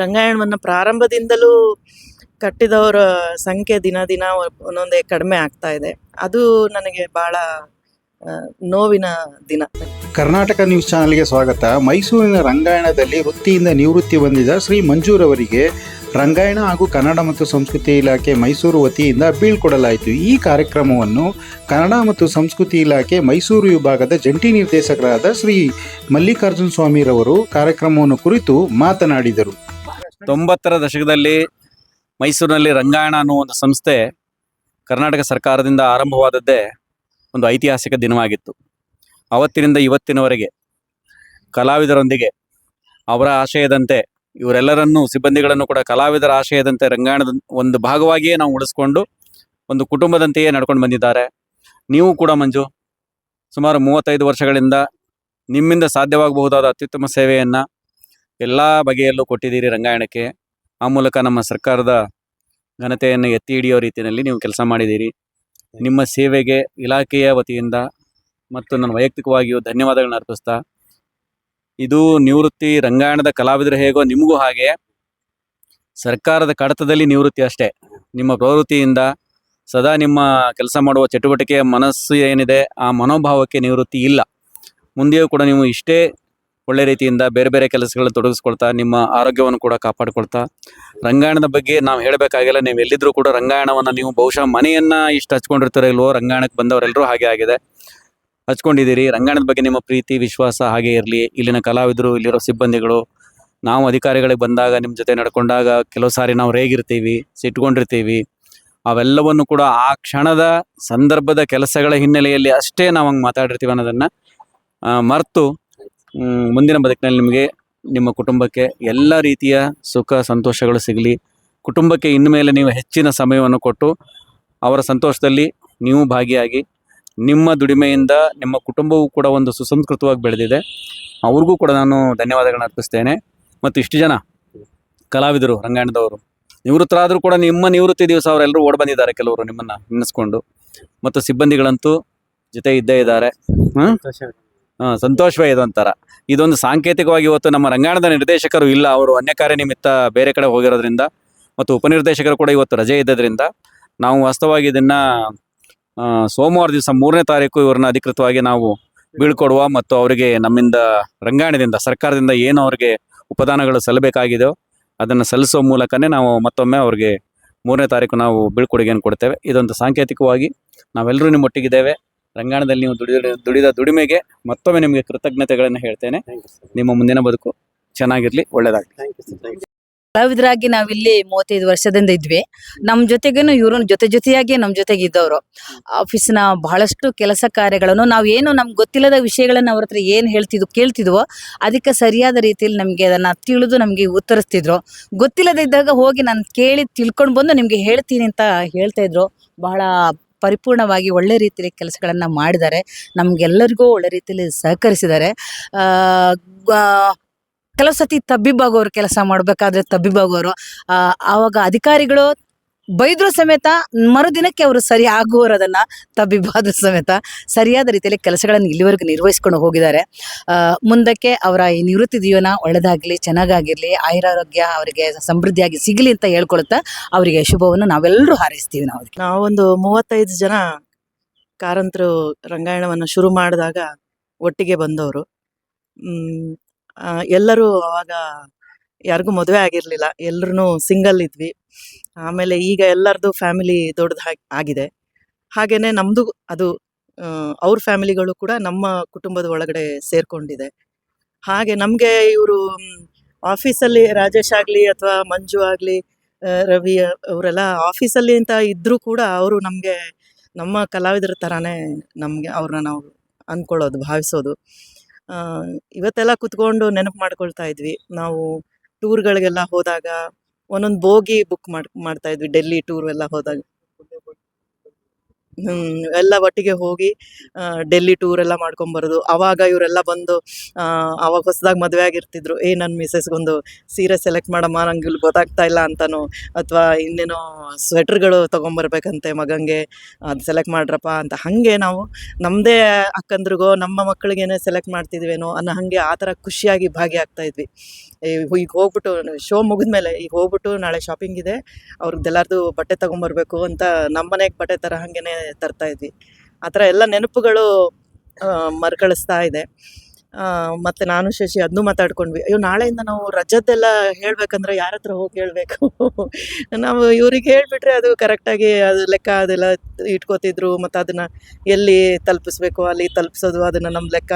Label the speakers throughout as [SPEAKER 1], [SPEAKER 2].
[SPEAKER 1] ರಂಗಾಯಣವನ್ನು ಪ್ರಾರಂಭದಿಂದಲೂ ಕಟ್ಟಿದವರ ಸಂಖ್ಯೆ ದಿನ ದಿನ ಒಂದೊಂದೇ ಕಡಿಮೆ ಆಗ್ತಾ ಇದೆ. ಅದು ನನಗೆ ಬಹಳ ನೋವಿನ ದಿನ.
[SPEAKER 2] ಕರ್ನಾಟಕ ನ್ಯೂಸ್ ಚಾನೆಲ್ಗೆ ಸ್ವಾಗತ. ಮೈಸೂರಿನ ರಂಗಾಯಣದಲ್ಲಿ ವೃತ್ತಿಯಿಂದ ನಿವೃತ್ತಿ ಹೊಂದಿದ ಶ್ರೀ ಮಂಜೂರವರಿಗೆ ರಂಗಾಯಣ ಹಾಗೂ ಕನ್ನಡ ಮತ್ತು ಸಂಸ್ಕೃತಿ ಇಲಾಖೆ ಮೈಸೂರು ವತಿಯಿಂದ ಬೀಳ್ಕೊಡಲಾಯಿತು. ಈ ಕಾರ್ಯಕ್ರಮವನ್ನು ಕನ್ನಡ ಮತ್ತು ಸಂಸ್ಕೃತಿ ಇಲಾಖೆ ಮೈಸೂರು ವಿಭಾಗದ ಜಂಟಿ ನಿರ್ದೇಶಕರಾದ ಶ್ರೀ ಮಲ್ಲಿಕಾರ್ಜುನ ಸ್ವಾಮಿರವರು ಕಾರ್ಯಕ್ರಮವನ್ನು ಕುರಿತು ಮಾತನಾಡಿದರು.
[SPEAKER 3] ತೊಂಬತ್ತರ ದಶಕದಲ್ಲಿ ಮೈಸೂರಿನಲ್ಲಿ ರಂಗಾಯಣ ಅನ್ನೋ ಒಂದು ಸಂಸ್ಥೆ ಕರ್ನಾಟಕ ಸರ್ಕಾರದಿಂದ ಆರಂಭವಾದದ್ದೇ ಒಂದು ಐತಿಹಾಸಿಕ ದಿನವಾಗಿತ್ತು. ಅವತ್ತಿನಿಂದ ಇವತ್ತಿನವರೆಗೆ ಕಲಾವಿದರೊಂದಿಗೆ ಅವರ ಆಶಯದಂತೆ ಇವರೆಲ್ಲರನ್ನೂ, ಸಿಬ್ಬಂದಿಗಳನ್ನು ಕೂಡ ಕಲಾವಿದರ ಆಶಯದಂತೆ ರಂಗಾಯಣದ ಒಂದು ಭಾಗವಾಗಿಯೇ ನಾವು ಉಳಿಸ್ಕೊಂಡು ಒಂದು ಕುಟುಂಬದಂತೆಯೇ ನಡ್ಕೊಂಡು ಬಂದಿದ್ದಾರೆ. ನೀವು ಕೂಡ ಮಂಜು, ಸುಮಾರು ಮೂವತ್ತೈದು ವರ್ಷಗಳಿಂದ ನಿಮ್ಮಿಂದ ಸಾಧ್ಯವಾಗಬಹುದಾದ ಅತ್ಯುತ್ತಮ ಸೇವೆಯನ್ನು ಎಲ್ಲ ಬಗೆಯಲ್ಲೂ ಕೊಟ್ಟಿದ್ದೀರಿ ರಂಗಾಯಣಕ್ಕೆ. ಆ ಮೂಲಕ ನಮ್ಮ ಸರ್ಕಾರದ ಘನತೆಯನ್ನು ಎತ್ತಿ ಹಿಡಿಯೋ ರೀತಿಯಲ್ಲಿ ನೀವು ಕೆಲಸ ಮಾಡಿದ್ದೀರಿ. ನಿಮ್ಮ ಸೇವೆಗೆ ಇಲಾಖೆಯ ವತಿಯಿಂದ ಮತ್ತು ನನ್ನ ವೈಯಕ್ತಿಕವಾಗಿಯೂ ಧನ್ಯವಾದಗಳನ್ನ ಅರ್ಪಿಸ್ತಾ, ಇದು ನಿವೃತ್ತಿ ರಂಗಾಯಣದ ಕಲಾವಿದರು ಹೇಗೋ ನಿಮಗೂ ಹಾಗೆ, ಸರ್ಕಾರದ ಕಡತದಲ್ಲಿ ನಿವೃತ್ತಿ ಅಷ್ಟೇ. ನಿಮ್ಮ ಪ್ರವೃತ್ತಿಯಿಂದ ಸದಾ ನಿಮ್ಮ ಕೆಲಸ ಮಾಡುವ ಚಟುವಟಿಕೆಯ ಮನಸ್ಸು ಏನಿದೆ, ಆ ಮನೋಭಾವಕ್ಕೆ ನಿವೃತ್ತಿ ಇಲ್ಲ. ಮುಂದೆಯೂ ಕೂಡ ನೀವು ಇಷ್ಟೇ ಒಳ್ಳೆ ರೀತಿಯಿಂದ ಬೇರೆ ಬೇರೆ ಕೆಲಸಗಳಲ್ಲಿ ತೊಡಗಿಸ್ಕೊಳ್ತಾ, ನಿಮ್ಮ ಆರೋಗ್ಯವನ್ನು ಕೂಡ ಕಾಪಾಡಿಕೊಳ್ತಾ. ರಂಗಾಯಣದ ಬಗ್ಗೆ ನಾವು ಹೇಳಬೇಕಾಗಿಲ್ಲ, ನೀವು ಎಲ್ಲಿದ್ರೂ ಕೂಡ ರಂಗಾಯಣವನ್ನು ನೀವು ಬಹುಶಃ ಮನೆಯನ್ನು ಇಷ್ಟು ಹಚ್ಕೊಂಡಿರ್ತಾರೋ ಇಲ್ವೋ, ರಂಗಾಯಣಕ್ಕೆ ಬಂದವರೆಲ್ಲರೂ ಹಾಗೆ ಆಗಿದೆ. ಹಚ್ಕೊಂಡಿದ್ದೀರಿ, ರಂಗಾಯಣದ ಬಗ್ಗೆ ನಿಮ್ಮ ಪ್ರೀತಿ, ವಿಶ್ವಾಸ ಹಾಗೆ ಇರಲಿ. ಇಲ್ಲಿನ ಕಲಾವಿದರು, ಇಲ್ಲಿರೋ ಸಿಬ್ಬಂದಿಗಳು, ನಾವು ಅಧಿಕಾರಿಗಳಿಗೆ ಬಂದಾಗ ನಿಮ್ಮ ಜೊತೆ ನಡ್ಕೊಂಡಾಗ ಕೆಲವು ಸಾರಿ ನಾವು ರೇಗಿರ್ತೀವಿ, ಸಿಟ್ಕೊಂಡಿರ್ತೀವಿ. ಅವೆಲ್ಲವನ್ನು ಕೂಡ ಆ ಕ್ಷಣದ ಸಂದರ್ಭದ ಕೆಲಸಗಳ ಹಿನ್ನೆಲೆಯಲ್ಲಿ ಅಷ್ಟೇ ನಾವು ಹಂಗೆ ಮಾತಾಡಿರ್ತೀವಿ ಅನ್ನೋದನ್ನು ಮರೆತು ಮುಂದಿನ ಬದುಕಿನಲ್ಲಿ ನಿಮಗೆ ನಿಮ್ಮ ಕುಟುಂಬಕ್ಕೆ ಎಲ್ಲ ರೀತಿಯ ಸುಖ, ಸಂತೋಷಗಳು ಸಿಗಲಿ. ಕುಟುಂಬಕ್ಕೆ ಇನ್ಮೇಲೆ ನೀವು ಹೆಚ್ಚಿನ ಸಮಯವನ್ನು ಕೊಟ್ಟು ಅವರ ಸಂತೋಷದಲ್ಲಿ ನೀವು ಭಾಗಿಯಾಗಿ ನಿಮ್ಮ ದುಡಿಮೆಯಿಂದ ನಿಮ್ಮ ಕುಟುಂಬವೂ ಕೂಡ ಒಂದು ಸುಸಂಸ್ಕೃತವಾಗಿ ಬೆಳೆದಿದೆ. ಅವ್ರಿಗೂ ಕೂಡ ನಾನು ಧನ್ಯವಾದಗಳನ್ನ ಅರ್ಪಿಸ್ತೇನೆ. ಮತ್ತು ಇಷ್ಟು ಜನ ಕಲಾವಿದರು, ರಂಗಾಯಣದವರು, ನಿವೃತ್ತರಾದರೂ ಕೂಡ ನಿಮ್ಮ ನಿವೃತ್ತಿ ದಿವಸ ಅವರೆಲ್ಲರೂ ಓಡ್ ಬಂದಿದ್ದಾರೆ ಕೆಲವರು ನಿಮ್ಮನ್ನು ನೆನೆಸ್ಕೊಂಡು. ಮತ್ತು ಸಿಬ್ಬಂದಿಗಳಂತೂ ಜೊತೆ ಇದ್ದೇ ಇದ್ದಾರೆ ಸಂತೋಷವೇ ಇದು ಒಂಥರ ಇದೊಂದು ಸಾಂಕೇತಿಕವಾಗಿ ಇವತ್ತು ನಮ್ಮ ರಂಗಾಯಣದ ನಿರ್ದೇಶಕರು ಇಲ್ಲ, ಅವರು ಅನ್ಯ ಕಾರ್ಯ ನಿಮಿತ್ತ ಬೇರೆ ಕಡೆ ಹೋಗಿರೋದ್ರಿಂದ ಮತ್ತು ಉಪನಿರ್ದೇಶಕರು ಕೂಡ ಇವತ್ತು ರಜೆ ಇದ್ದದ್ರಿಂದ ನಾವು ವಾಸ್ತವವಾಗಿ ಇದನ್ನ ಸೋಮವಾರ ದಿವಸ ಮೂರನೇ ತಾರೀಕು ಇವ್ರನ್ನ ಅಧಿಕೃತವಾಗಿ ನಾವು ಬೀಳ್ಕೊಡುವ ಮತ್ತು ಅವರಿಗೆ ನಮ್ಮಿಂದ ರಂಗಾಯಣದಿಂದ, ಸರ್ಕಾರದಿಂದ ಏನು ಅವರಿಗೆ ಉಪದಾನಗಳು ಸಲ್ಲಬೇಕಾಗಿದೆಯೋ ಅದನ್ನು ಸಲ್ಲಿಸೋ ಮೂಲಕನೇ ನಾವು ಮತ್ತೊಮ್ಮೆ ಅವ್ರಿಗೆ ಮೂರನೇ ತಾರೀಕು ನಾವು ಬೀಳ್ಕೊಡುಗೆಯನ್ನು ಕೊಡ್ತೇವೆ. ಇದೊಂದು ಸಾಂಕೇತಿಕವಾಗಿ ನಾವೆಲ್ಲರೂ ನಿಮ್ಮೊಟ್ಟಿಗಿದ್ದೇವೆ. ರಂಗಾಯಣದಲ್ಲಿ ನೀವು ದುಡಿದ ದುಡಿದ ದುಡಿಮೆಗೆ ಮತ್ತೊಮ್ಮೆ ನಿಮಗೆ ಕೃತಜ್ಞತೆಗಳನ್ನು ಹೇಳ್ತೇನೆ. ನಿಮ್ಮ ಮುಂದಿನ ಬದುಕು ಚೆನ್ನಾಗಿರ್ಲಿ ಒಳ್ಳೇದಾಗ್ಲಿ.
[SPEAKER 4] ಕಲಾವಿದರಾಗಿ ನಾವಿಲ್ಲಿ ಮೂವತ್ತೈದು ವರ್ಷದಿಂದ ಇದ್ವಿ. ನಮ್ಮ ಜೊತೆಗೇನು ಇವರು ಜೊತೆ ಜೊತೆಯಾಗಿ ನಮ್ಮ ಜೊತೆಗೆ ಇದ್ದವರು. ಆಫೀಸ್ನ ಬಹಳಷ್ಟು ಕೆಲಸ ಕಾರ್ಯಗಳನ್ನು ನಾವು ಏನು ನಮ್ಗೆ ಗೊತ್ತಿಲ್ಲದ ವಿಷಯಗಳನ್ನ ಅವ್ರ ಹತ್ರ ಏನು ಹೇಳ್ತಿದ್ವು ಕೇಳ್ತಿದ್ವೋ ಅದಕ್ಕೆ ಸರಿಯಾದ ರೀತಿಯಲ್ಲಿ ನಮಗೆ ಅದನ್ನ ತಿಳಿದು ನಮಗೆ ಉತ್ತರಿಸ್ತಿದ್ರು. ಗೊತ್ತಿಲ್ಲದೆ ಇದ್ದಾಗ ಹೋಗಿ ನಾನು ಕೇಳಿ ತಿಳ್ಕೊಂಡು ಬಂದು ನಿಮಗೆ ಹೇಳ್ತೀನಿ ಅಂತ ಹೇಳ್ತಾ ಇದ್ರು. ಬಹಳ ಪರಿಪೂರ್ಣವಾಗಿ ಒಳ್ಳೆ ರೀತಿಯಲ್ಲಿ ಕೆಲಸಗಳನ್ನು ಮಾಡಿದ್ದಾರೆ. ನಮಗೆಲ್ಲರಿಗೂ ಒಳ್ಳೆ ರೀತಿಯಲ್ಲಿ ಸಹಕರಿಸಿದ್ದಾರೆ. ಕೆಲವು ಸತಿ ತಬ್ಬಿಬ್ಬಾಗೋರು ಕೆಲಸ ಮಾಡಬೇಕಾದ್ರೆ ತಬ್ಬಿಬ್ಬಾಗೋರು ಆವಾಗ ಅಧಿಕಾರಿಗಳು ಬೈದ್ರು ಸಮೇತ ಮರುದಿನಕ್ಕೆ ಅವರು ಸರಿ ಆಗುವರದನ್ನ ತಬ್ಬಿಬ್ಬಾದ್ರು ಸಮೇತ ಸರಿಯಾದ ರೀತಿಯಲ್ಲಿ ಕೆಲಸಗಳನ್ನು ಇಲ್ಲಿವರೆಗೂ ನಿರ್ವಹಿಸ್ಕೊಂಡು ಹೋಗಿದ್ದಾರೆ ಮುಂದಕ್ಕೆ ಅವರ ಈ ನಿವೃತ್ತಿ ಜೀವನ ಒಳ್ಳೆದಾಗಲಿ, ಚೆನ್ನಾಗಾಗಿರ್ಲಿ, ಆಯುರಾರೋಗ್ಯ ಅವರಿಗೆ ಸಮೃದ್ಧಿಯಾಗಿ ಸಿಗಲಿ ಅಂತ ಹೇಳ್ಕೊಳ್ತಾ ಅವರಿಗೆ ಶುಭವನ್ನು ನಾವೆಲ್ಲರೂ ಹಾರೈಸ್ತೀವಿ ನಾವು.
[SPEAKER 1] ನಾವೊಂದು ಮೂವತ್ತೈದು ಜನ ಕಾರಂತರು ರಂಗಾಯಣವನ್ನು ಶುರು ಮಾಡಿದಾಗ ಒಟ್ಟಿಗೆ ಬಂದವರು ಎಲ್ಲರೂ ಅವಾಗ ಯಾರಿಗೂ ಮದುವೆ ಆಗಿರಲಿಲ್ಲ. ಎಲ್ಲರೂ ಸಿಂಗಲ್ ಇದ್ವಿ. ಆಮೇಲೆ ಈಗ ಎಲ್ಲರದು ಫ್ಯಾಮಿಲಿ ದೊಡ್ಡದು ಆಗಿದೆ. ಹಾಗೇನೆ ನಮ್ಮದು ಅದು ಅವ್ರ ಫ್ಯಾಮಿಲಿಗಳು ಕೂಡ ನಮ್ಮ ಕುಟುಂಬದ ಒಳಗಡೆ ಸೇರ್ಕೊಂಡಿದೆ. ಹಾಗೆ ನಮಗೆ ಇವರು ಆಫೀಸಲ್ಲಿ ರಾಜೇಶ್ ಆಗಲಿ ಅಥವಾ ಮಂಜು ಆಗಲಿ ರವಿ ಅವರೆಲ್ಲ ಆಫೀಸಲ್ಲಿ ಅಂತ ಇದ್ದರೂ ಕೂಡ ಅವರು ನಮಗೆ, ನಮ್ಮ ಕಲಾವಿದರ ಥರನೇ ನಮಗೆ ಅವ್ರನ್ನ ನಾವು ಅಂದ್ಕೊಳ್ಳೋದು ಭಾವಿಸೋದು. ಇವತ್ತೆಲ್ಲ ಕುತ್ಕೊಂಡು ನೆನಪು ಮಾಡ್ಕೊಳ್ತಾ ಇದ್ವಿ. ನಾವು ಟೂರ್ಗಳಿಗೆಲ್ಲ ಹೋದಾಗ ಒಂದೊಂದು ಬೋಗಿ ಬುಕ್ ಮಾಡ್ ಮಾಡ್ತಾ ಇದ್ವಿ ಡೆಲ್ಲಿ ಟೂರ್ ಎಲ್ಲ ಹೋದಾಗ. ಎಲ್ಲ ಒಟ್ಟಿಗೆ ಹೋಗಿ ಡೆಲ್ಲಿ ಟೂರ್ ಎಲ್ಲ ಮಾಡ್ಕೊಂಬರೋದು. ಅವಾಗ ಇವರೆಲ್ಲ ಬಂದು ಅವಾಗ ಹೊಸದಾಗಿ ಮದುವೆ ಆಗಿರ್ತಿದ್ರು. ಏ ನನ್ನ ಮಿಸಸ್ಗೊಂದು ಸೀರೆ ಸೆಲೆಕ್ಟ್ ಮಾಡಮ್ಮ, ನಂಗೆ ಇಲ್ಲಿ ಗೊತ್ತಾಗ್ತಾ ಇಲ್ಲ ಅಂತನೋ, ಅಥವಾ ಇನ್ನೇನೋ ಸ್ವೆಟ್ರ್ಗಳು ತೊಗೊಂಬರ್ಬೇಕಂತೆ ಮಗಂಗೆ, ಅದು ಸೆಲೆಕ್ಟ್ ಮಾಡ್ರಪ್ಪ ಅಂತ. ಹಾಗೆ ನಾವು ನಮ್ಮದೇ ಅಕ್ಕಂದ್ರಿಗೋ, ನಮ್ಮ ಮಕ್ಕಳಿಗೇನೆ ಸೆಲೆಕ್ಟ್ ಮಾಡ್ತಿದ್ವೇನೋ ಅನ್ನೋ ಹಾಗೆ ಆ ಥರ ಖುಷಿಯಾಗಿ ಭಾಗಿಯಾಗ್ತಾ ಇದ್ವಿ. ಈಗ ಹೋಗ್ಬಿಟ್ಟು ಶೋ ಮುಗಿದ್ಮೇಲೆ ಈಗ ಹೋಗ್ಬಿಟ್ಟು ನಾಳೆ ಶಾಪಿಂಗ್ ಇದೆ. ಅವ್ರದ್ದೆಲ್ಲಾರ್ದು ಬಟ್ಟೆ ತೊಗೊಂಬರ್ಬೇಕು ಅಂತ ನಮ್ಮ ಮನೆಗೆ ಬಟ್ಟೆ ಥರ ಹಾಗೇನೆ ತರ್ತಾ ಇದ್ವಿ. ಆ ಥರ ಎಲ್ಲ ನೆನಪುಗಳು ಮರುಕಳಿಸ್ತಾ ಇದೆ. ಮತ್ತೆ ನಾನು ಶಶಿ ಅದನ್ನೂ ಮಾತಾಡ್ಕೊಂಡ್ವಿ. ಅಯ್ಯೋ, ನಾಳೆಯಿಂದ ನಾವು ರಜದ್ದೆಲ್ಲ ಹೇಳಬೇಕಂದ್ರೆ ಯಾರ ಹತ್ರ ಹೋಗಿ ಹೇಳಬೇಕು? ನಾವು ಇವ್ರಿಗೆ ಹೇಳಿಬಿಟ್ರೆ ಅದು ಕರೆಕ್ಟಾಗಿ ಅದು ಲೆಕ್ಕ ಅದೆಲ್ಲ ಇಟ್ಕೋತಿದ್ರು. ಮತ್ತು ಅದನ್ನು ಎಲ್ಲಿ ತಲುಪಿಸ್ಬೇಕು, ಅಲ್ಲಿ ತಲುಪಿಸೋದು, ಅದನ್ನು ನಮ್ಮ ಲೆಕ್ಕ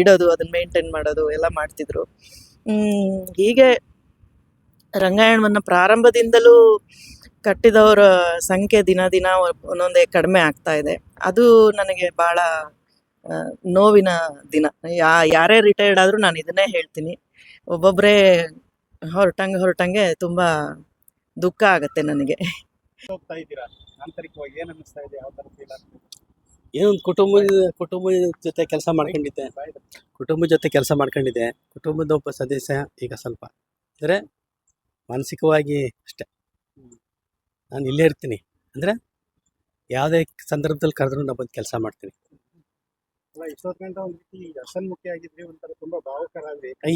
[SPEAKER 1] ಇಡೋದು, ಅದನ್ನು ಮೇಂಟೈನ್ ಮಾಡೋದು, ಎಲ್ಲ ಮಾಡ್ತಿದ್ರು. ಹೀಗೆ ರಂಗಾಯಣವನ್ನು ಪ್ರಾರಂಭದಿಂದಲೂ ಕಟ್ಟಿದವರ ಸಂಖ್ಯೆ ದಿನ ದಿನ ಒಂದೊಂದೇ ಕಡಿಮೆ ಆಗ್ತಾ ಇದೆ. ಅದು ನನಗೆ ಭಾಳ ನೋವಿನ ದಿನ. ಯಾ ಯಾರೇ ರಿಟೈರ್ಡ್ ಆದರೂ ನಾನು ಇದನ್ನೇ ಹೇಳ್ತೀನಿ. ಒಬ್ಬೊಬ್ಬರೇ ಹೊರಟಂಗೆ ಹೊರಟಂಗೆ ತುಂಬ ದುಃಖ ಆಗುತ್ತೆ ನನಗೆ.
[SPEAKER 2] ಹೋಗ್ತಾ ಇದ್ದೀರಾ? ಆಂತರಿಕವಾಗಿ ಏನು ಅನ್ನಿಸ್ತಾ ಇದೆ? ಯಾವ ತರ ಫೀಲ್ ಆಗ್ತಿದೆ
[SPEAKER 5] ಏನೊಂದು ಕುಟುಂಬದ ಕುಟುಂಬದ ಜೊತೆ ಕೆಲಸ ಮಾಡ್ಕೊಂಡಿದ್ದೆ. ಕುಟುಂಬದ ಜೊತೆ ಕೆಲಸ ಮಾಡ್ಕೊಂಡಿದ್ದೆ. ಕುಟುಂಬದ ಒಬ್ಬ ಸದಸ್ಯ ಈಗ ಸ್ವಲ್ಪ. ಅಂದರೆ ಮಾನಸಿಕವಾಗಿ ಅಷ್ಟೆ. ನಾನು ಇಲ್ಲೇ ಇರ್ತೀನಿ. ಅಂದರೆ ಯಾವುದೇ ಸಂದರ್ಭದಲ್ಲಿ ಕರೆದ್ರು ನಾನು ಬಂದು ಕೆಲಸ ಮಾಡ್ತೀನಿ.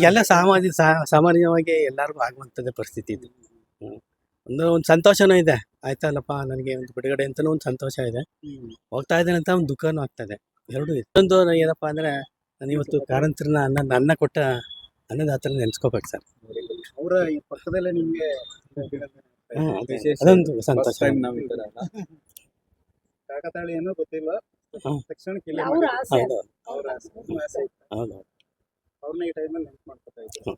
[SPEAKER 5] ಎಲ್ಲ ಸಾಮಾಜಿಕ ಸಾಮಾನ್ಯವಾಗಿ ಎಲ್ಲರಿಗೂ ಆಗುವಂಥದ್ದೇ ಪರಿಸ್ಥಿತಿ ಇದು. ಒಂದು ಒಂದು ಸಂತೋಷನೂ ಇದೆ. ಆಯ್ತಲ್ಲಪ್ಪ ನನಗೆ ಒಂದು ಬಿಡುಗಡೆ ಅಂತಲೂ ಒಂದು ಸಂತೋಷ ಇದೆ. ಹೋಗ್ತಾ ಇದ್ದೇನೆ ಅಂತ ಒಂದು ದುಃಖನೂ ಆಗ್ತದೆ. ಎರಡು ಇಷ್ಟೊಂದು ಏನಪ್ಪ ಅಂದರೆ ನಾನು ಇವತ್ತು ಕಾರಂತರನ್ನ ಅನ್ನ ಅನ್ನ ಕೊಟ್ಟ ಅನ್ನದಾತರ ನೆನೆಸ್ಕೋಬೇಕು ಸರ್.
[SPEAKER 2] ಅವರ ಈ ಪಕ್ಕದಲ್ಲೇ ನಿಮ್ಗೆ.
[SPEAKER 5] ಅದೊಂದು ಸಂತೋಷ.
[SPEAKER 2] ಕಾಕತಾಳಿ ಏನೋ ಗೊತ್ತಿಲ್ಲ. ತಕ್ಷಣ
[SPEAKER 5] ಹೌದು. ಹೌದು.
[SPEAKER 2] ಅವ್ರನ್ನ ಈ ಟೈಮಲ್ಲಿ ನೆನ್ಪು ಮಾಡ್ಕೊತಾ ಇದ್ರು.